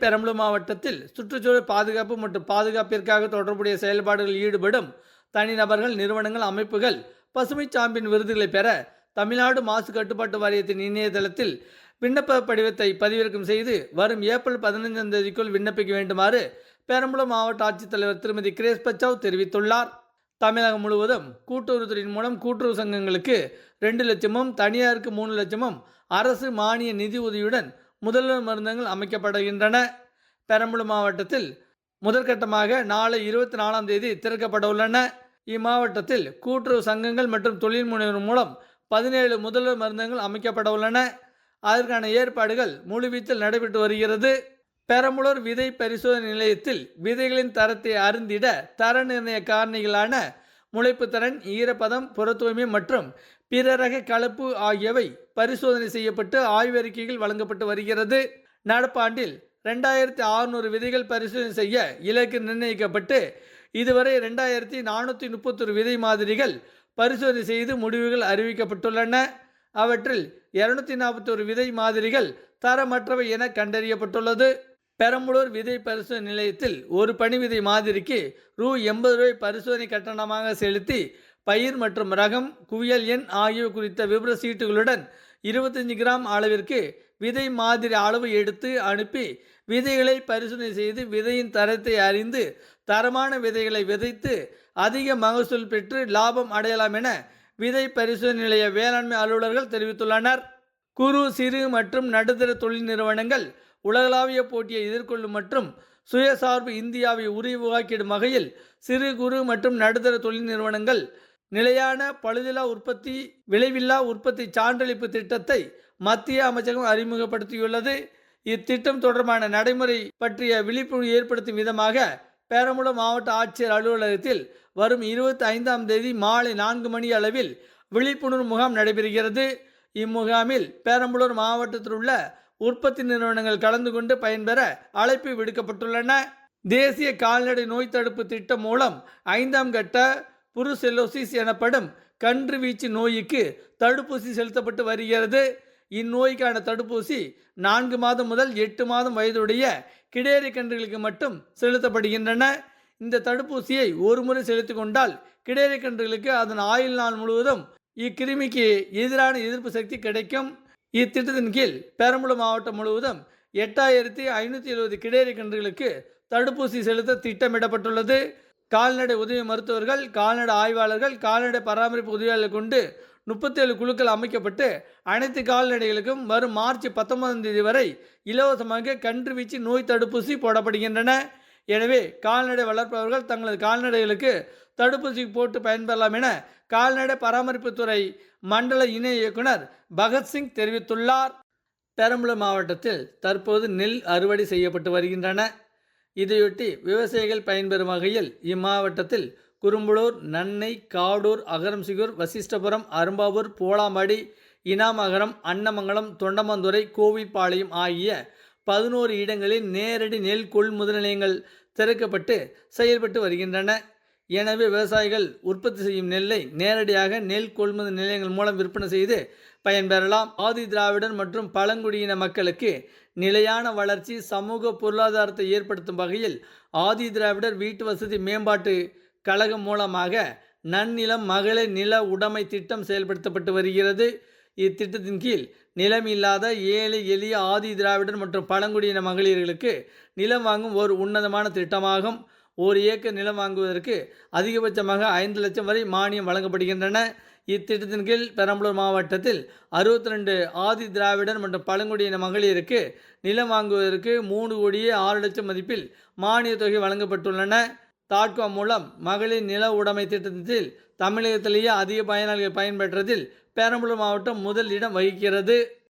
பெரம்பலூர் மாவட்டத்தில் சுற்றுச்சூழல் பாதுகாப்பு மற்றும் பாதுகாப்பிற்காக தொடர்புடைய செயல்பாடுகளில் ஈடுபடும் தனிநபர்கள் நிறுவனங்கள் அமைப்புகள் பசுமை சாம்பியன் விருதுகளை பெற தமிழ்நாடு மாசு கட்டுப்பாட்டு வாரியத்தின் இணையதளத்தில் விண்ணப்ப படிவத்தை பதிவிறக்கம் செய்து வரும் ஏப்ரல் பதினைஞ்சாம் தேதிக்குள் விண்ணப்பிக்க வேண்டுமாறு பெரம்பலூர் மாவட்ட ஆட்சித்தலைவர் திருமதி கிரேஸ் பச்சாவ் தெரிவித்துள்ளார். தமிழகம் முழுவதும் கூட்டுறவுத்துறையின் மூலம் கூட்டுறவு சங்கங்களுக்கு ரெண்டு லட்சமும் தனியாருக்கு மூணு லட்சமும் அரசு மானிய நிதி உதவியுடன் முதல்வர் மருந்தகங்கள் அமைக்கப்படுகின்றன. பெரம்பலூர் மாவட்டத்தில் முதற்கட்டமாக நாளை இருபத்தி நாலாம் தேதி திறக்கப்பட உள்ளன. இம்மாவட்டத்தில் கூட்டுறவு சங்கங்கள் மற்றும் தொழில் முனைவர் மூலம் பதினேழு முதல்வர் மருந்தகங்கள் அமைக்கப்பட உள்ளன. அதற்கான ஏற்பாடுகள் முழுவீச்சில் நடைபெற்று வருகிறது. பெரம்பலூர் விதை பரிசோதனை நிலையத்தில் விதைகளின் தரத்தை அருந்திட தர நிர்ணய காரணிகளான முளைப்புத்திறன் ஈரப்பதம் புறத்தூய்மை மற்றும் பிற ரக கலப்பு ஆகியவை பரிசோதனை செய்யப்பட்டு ஆய்வறிக்கைகள் வழங்கப்பட்டு வருகிறது. நடப்பாண்டில் ரெண்டாயிரத்தி அறுநூறு விதைகள் பரிசோதனை செய்ய இலக்கு நிர்ணயிக்கப்பட்டு இதுவரை ரெண்டாயிரத்தி நானூற்றி முப்பத்தொரு விதை மாதிரிகள் பரிசோதனை செய்து முடிவுகள் அறிவிக்கப்பட்டுள்ளன. அவற்றில் இருநூத்தி நாற்பத்தொரு விதை மாதிரிகள் தரமற்றவை என கண்டறியப்பட்டுள்ளது. பெரம்பலூர் விதை பரிசோதனை நிலையத்தில் ஒரு பனி விதை மாதிரிக்கு ரூ எண்பது ரூபாய் பரிசோதனை கட்டணமாக செலுத்தி பயிர் மற்றும் ரகம் குவியல் எண் ஆகியவை குறித்த விபர சீட்டுகளுடன் இருபத்தஞ்சு கிராம் அளவிற்கு விதை மாதிரி அளவு எடுத்து அனுப்பி விதைகளை பரிசோதனை செய்து விதையின் தரத்தை அறிந்து தரமான விதைகளை விதைத்து அதிக மகசூல் பெற்று லாபம் அடையலாம் என விதை பரிசோதனை நிலைய வேளாண்மை அலுவலர்கள் தெரிவித்துள்ளனர். குறு சிறு மற்றும் நடுத்தர தொழில் நிறுவனங்கள் உலகளாவிய போட்டியை எதிர்கொள்ளும் மற்றும் சுயசார்பு இந்தியாவை உருவாக்கிடும் வகையில் சிறு குறு மற்றும் நடுத்தர தொழில் நிறுவனங்கள் நிலையான பழுதில்லா உற்பத்தி விளைவில்லா உற்பத்தி சான்றளிப்பு திட்டத்தை மத்திய அமைச்சகம் அறிமுகப்படுத்தியுள்ளது. இத்திட்டம் தொடர்பான நடைமுறை பற்றிய விழிப்புணர்வு ஏற்படுத்தும் விதமாக பெரம்பலூர் மாவட்ட ஆட்சியர் அலுவலகத்தில் வரும் இருபத்தி ஐந்தாம் தேதி மாலை நான்கு மணி அளவில் விழிப்புணர்வு முகாம் நடைபெறுகிறது. இம்முகாமில் பெரம்பலூர் மாவட்டத்தில் உள்ள உற்பத்தி நிறுவனங்கள் கலந்து கொண்டு பயன்பெற அழைப்பு விடுக்கப்பட்டுள்ளன. தேசிய கால்நடை நோய் தடுப்பு திட்டம் மூலம் ஐந்தாம் கட்ட புருசெல்லோசிஸ் எனப்படும் கன்று வீச்சு நோய்க்கு தடுப்பூசி செலுத்தப்பட்டு வருகிறது. இந்நோய்க்கான தடுப்பூசி நான்கு மாதம் முதல் எட்டு மாதம் வயதுடைய கிடேரி கன்றுகளுக்கு மட்டும் செலுத்தப்படுகின்றன. இந்த தடுப்பூசியை ஒரு முறை செலுத்திக் கொண்டால் கிடேரி கன்றுகளுக்கு அதன் ஆயுள் நாள் முழுவதும் இக்கிருமிக்கு எதிரான எதிர்ப்பு சக்தி கிடைக்கும். இத்திட்டத்தின் கீழ் பெரம்பலூர் மாவட்டம் முழுவதும் எட்டாயிரத்தி ஐநூற்றி எழுபது கிடேரி கன்றுகளுக்கு தடுப்பூசி செலுத்த திட்டமிடப்பட்டுள்ளது. கால்நடை உதவி மருத்துவர்கள் கால்நடை ஆய்வாளர்கள் கால்நடை பராமரிப்பு உதவியாளர்கள் கொண்டு முப்பத்தேழு குழுக்கள் அமைக்கப்பட்டு அனைத்து கால்நடைகளுக்கும் வரும் மார்ச் பத்தொன்பதாம் தேதி வரை இலவசமாக கன்று வீச்சு நோய் தடுப்பூசி போடப்படுகின்றன. எனவே கால்நடை வளர்ப்பவர்கள் தங்களது கால்நடைகளுக்கு தடுப்பூசி போட்டு பயன்பெறலாம் என கால்நடை பராமரிப்புத்துறை மண்டல இணை இயக்குனர் பகத்சிங் தெரிவித்துள்ளார். பெரம்பலூர் மாவட்டத்தில் தற்போது நெல் அறுவடை செய்யப்பட்டு வருகின்றன. இதையொட்டி விவசாயிகள் பயன்பெறும் வகையில் இம்மாவட்டத்தில் குறும்பலூர் நன்னை காடூர் அகரம்சிகூர் வசிஷ்டபுரம் அரும்பாவூர் போலாம்பாடி இனாமகரம் அன்னமங்கலம் தொண்டமந்துறை கோவில்பாளையம் ஆகிய பதினோரு இடங்களில் நேரடி நெல் கொள்முதல் நிலையங்கள் திறக்கப்பட்டு செயல்பட்டு வருகின்றன. எனவே விவசாயிகள் உற்பத்தி செய்யும் நெல்லை நேரடியாக நெல் கொள்முதல் நிலையங்கள் மூலம் விற்பனை செய்து பயன்பெறலாம். ஆதி திராவிடர் மற்றும் பழங்குடியின மக்களுக்கு நிலையான வளர்ச்சி சமூக பொருளாதாரத்தை ஏற்படுத்தும் வகையில் ஆதி திராவிடர் வீட்டு வசதி மேம்பாட்டு கழகம் மூலமாக நன்னிலம் மகளிர் நில உடைமை திட்டம் செயல்படுத்தப்பட்டு வருகிறது. இத்திட்டத்தின் கீழ் நிலம் இல்லாத ஏழை எளிய ஆதி திராவிடர் மற்றும் பழங்குடியின மகளிர்களுக்கு நிலம் வாங்கும் ஒரு உன்னதமான திட்டமாகும். ஒரு ஏக்கர் நிலம் வாங்குவதற்கு அதிகபட்சமாக ஐந்து லட்சம் வரை மானியம் வழங்கப்படுகின்றன. இத்திட்டத்தின் கீழ் பெரம்பலூர் மாவட்டத்தில் அறுபத்தி ரெண்டு ஆதி திராவிடர் மற்றும் பழங்குடியின மகளிருக்கு நிலம் வாங்குவதற்கு மூணு கோடியே ஆறு லட்சம் மதிப்பில் மானியத் தொகை வழங்கப்பட்டுள்ளன. தாட்கோ மூலம் மகளிர் நில உடைமை திட்டத்தில் தமிழகத்திலேயே அதிக பயனாளிகள் பயன்பெற்றதில் பெரம்பலூர் மாவட்டம் முதல் இடம் வகிக்கிறது.